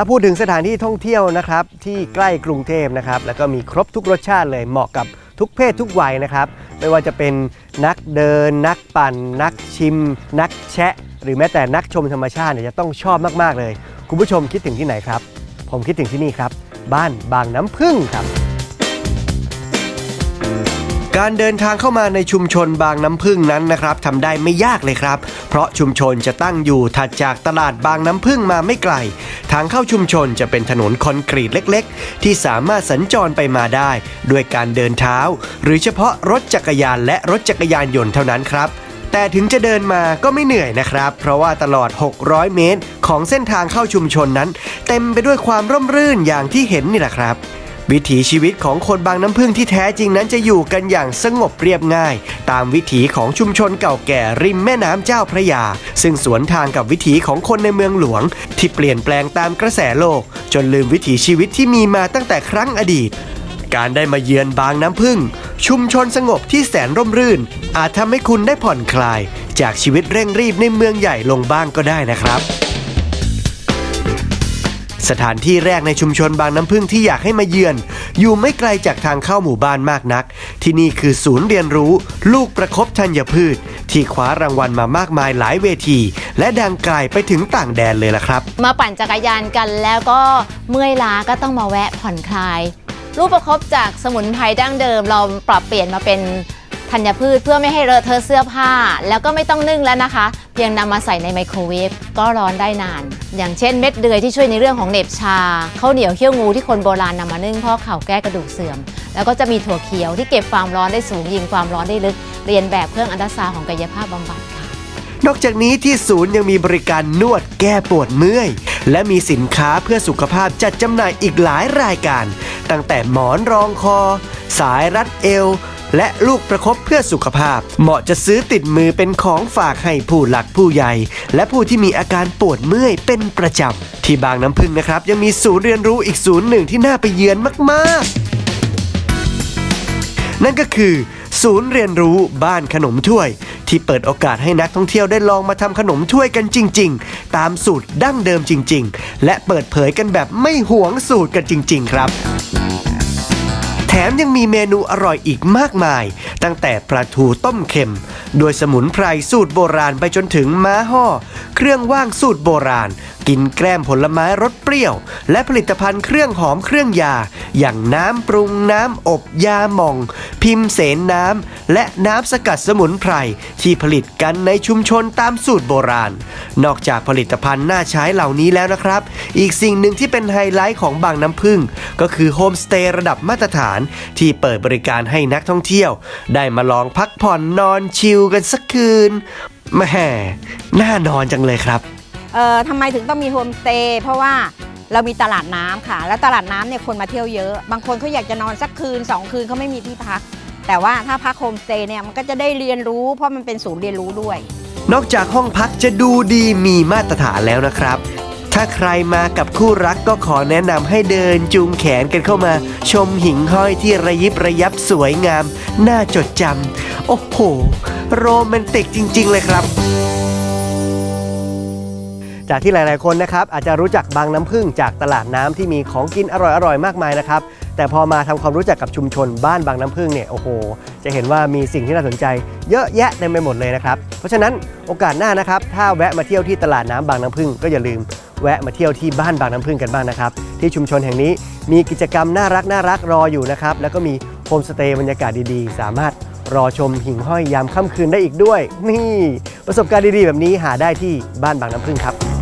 ถ้าพูดถึงสถานที่ท่องเที่ยวนะครับที่ใกล้กรุงเทพนะครับแล้วก็มีครบทุกรสชาติเลยเหมาะกับทุกเพศทุกวัยนะครับ ไม่ว่าจะเป็นนักเดิน นักปั่น นักชิม นักแชะ หรือแม้แต่นักชมธรรมชาติเนี่ยจะต้องชอบมาก ๆ เลย คุณผู้ชมคิดถึงที่ไหนครับ ผมคิดถึงที่นี่ครับ บ้านบางน้ำพึ่งครับ การเดินทางเข้ามาในชุมชนบางน้ำพึ่งนั้นนะครับทำได้ไม่ยากเลยครับ เพราะชุมชนจะตั้งอยู่ถัดจากตลาดบางน้ำพึ่งมาไม่ไกล ทางเข้าชุมชนจะเป็นถนนคอนกรีตเล็ก ๆ ที่สามารถสัญจรไปมาได้ ด้วยการเดินเท้า หรือเฉพาะรถจักรยานและรถจักรยานยนต์เท่านั้นครับแต่ถึงจะเดินมาก็ไม่เหนื่อยนะครับ เพราะว่าตลอด 600 เมตร ของเส้นทางเข้าชุมชนนั้น เต็มไปด้วยความร่มรื่นอย่างที่เห็นนี่แหละครับ วิถีชีวิตของคนบางน้ำพึ่งที่แท้จริงนั้นจะอยู่กันอย่างสงบเรียบง่าย ตามวิถีของชุมชนเก่าแก่ริมแม่น้ำเจ้าพระยา ซึ่งสวนทางกับวิถีของคนในเมืองหลวง ที่เปลี่ยนแปลงตามกระแสโลก จนลืมวิถีชีวิตที่มีมาตั้งแต่ครั้งอดีต การได้มาเยือนบางน้ำพึ่ง ชุมชนสงบที่แสนร่มรื่น อาจทำให้คุณได้ผ่อนคลาย จากชีวิตเร่งรีบในเมืองใหญ่ลงบ้างก็ได้นะครับ สถานที่แรกในชุมชนบางน้ำพึ่งที่อยากให้มาเยือน อยู่ไม่ไกลจากทางเข้าหมู่บ้านมากนัก ที่นี่คือศูนย์เรียนรู้ ลูกประคบธัญพืช ที่คว้ารางวัลมามากมายหลายเวที และดังไกลไปถึงต่างแดนเลยล่ะครับ มาปั่นจักรยานกันแล้วก็เมื่อยล้าก็ต้องมาแวะผ่อนคลาย รูปประคบจากสมุนไพรดั้งเดิม เราปรับเปลี่ยนมาเป็นธัญพืชเพื่อไม่ให้เลอะเทอะเสื้อผ้า แล้วก็ไม่ต้องนึ่งแล้วนะคะ เพียงนำมาใส่ในไมโครเวฟก็ร้อนได้นาน อย่างเช่นเม็ดเดือยที่ช่วยในเรื่องของเหน็บชาข้าวเหนียวเขี้ยวงูที่คนโบราณนำมานึ่งเพ่อเข่าแก้กระดูกเสื่อม แล้วก็จะมีถั่วเขียวที่เก็บความร้อนได้สูงยิงความร้อนได้ลึก เรียนแบบเครื่องอันตราซาวของกายภาพบำบัดค่ะ นอกจากนี้ที่ศูนย์ยังมีบริการนวดแก้ปวดเมื่อย และมีสินค้าเพื่อสุขภาพจัดจำหน่ายอีกหลายรายการ ตั้งแต่หมอนรองคอ สายรัดเอว และลูกประคบเพื่อสุขภาพ เหมาะจะซื้อติดมือเป็นของฝากให้ผู้หลักผู้ใหญ่ และผู้ที่มีอาการปวดเมื่อยเป็นประจำ ที่บางน้ำพึ่งนะครับ ยังมีศูนย์เรียนรู้อีกศูนย์หนึ่งที่น่าไปเยือนมากๆ นั่นก็คือ ศูนย์เรียนรู้บ้านขนมถ้วย ที่เปิดโอกาสให้นักท่องเที่ยวได้ลองมาทำขนมถ้วยกันจริง ๆ ตามสูตรดั้งเดิมจริง ๆ และเปิดเผยกันแบบไม่หวงสูตรกันจริง ๆ ครับ แถมยังมีเมนูอร่อยอีกมากมาย ตั้งแต่ปลาทูต้มเค็ม โดยสมุนไพรสูตรโบราณไปจนถึงม้าห่อ เครื่องว่างสูตรโบราณ กินแกล้มผลไม้รสเปรี้ยว และผลิตภัณฑ์เครื่องหอมเครื่องยา อย่างน้ำปรุงน้ำอบยาหม่อง พิมพ์เสนน้ำ และน้ำสกัดสมุนไพร ที่ผลิตกันในชุมชนตามสูตรโบราณ นอกจากผลิตภัณฑ์น่าใช้เหล่านี้แล้วนะครับ อีกสิ่งหนึ่งที่เป็นไฮไลท์ของบางน้ำพึ่ง ก็คือโฮมสเตย์ระดับมาตรฐานที่เปิดบริการให้นักท่องเที่ยว ได้มาลองพักผ่อนนอนชิลกันสักคืนแม่น่านอนจังเลยครับ เอ่อทำไมถึงต้องมีโฮมสเตย์เพราะว่าเรามีตลาดน้ำค่ะ แล้วตลาดน้ำเนี่ยคนมาเที่ยวเยอะ บางคนเขาอยากจะนอนสักคืน 2 คืนเขาไม่มีที่พัก แต่ว่าถ้าพักโฮมสเตย์เนี่ยมันก็จะได้เรียนรู้ เพราะมันเป็นศูนย์เรียนรู้ด้วย นอกจากห้องพักจะดูดีมีมาตรฐานแล้วนะครับ ถ้าใครมากับคู่รักก็ขอแนะนำให้เดินจูงแขนกันเข้ามา ชมหิ่งห้อยที่ระยิบระยับสวยงาม น่าจดจำโอ้โห โรแมนติกจริง ๆ เลยครับ จากที่หลาย ๆ คนนะครับอาจจะรู้จักบางน้ำพึ่งจากตลาดน้ำที่มีของกินอร่อย ๆ มากมายนะครับแต่พอมาทำความรู้จักกับชุมชนบ้านบางน้ำพึ่งเนี่ยโอ้โห จะเห็นว่ามีสิ่งที่น่าสนใจ เยอะแยะเต็มไปหมดเลยนะครับเพราะฉะนั้นโอกาสหน้านะครับถ้าแวะมาเที่ยวที่ตลาดน้ำบางน้ำพึ่งก็อย่าลืมแวะมาเที่ยวที่บ้านบางน้ำพึ่งกันบ้างนะครับที่ชุมชนแห่งนี้มีกิจกรรมน่ารักน่ารักรออยู่นะครับแล้วก็มีโฮมสเตย์บรรยากาศดีๆ สามารถรอชมหิ่งห้อยยามค่ำคืนได้อีกด้วย นี่ ประสบการณ์ดีๆ แบบนี้หาได้ที่บ้านบางน้ำพึ่งครับ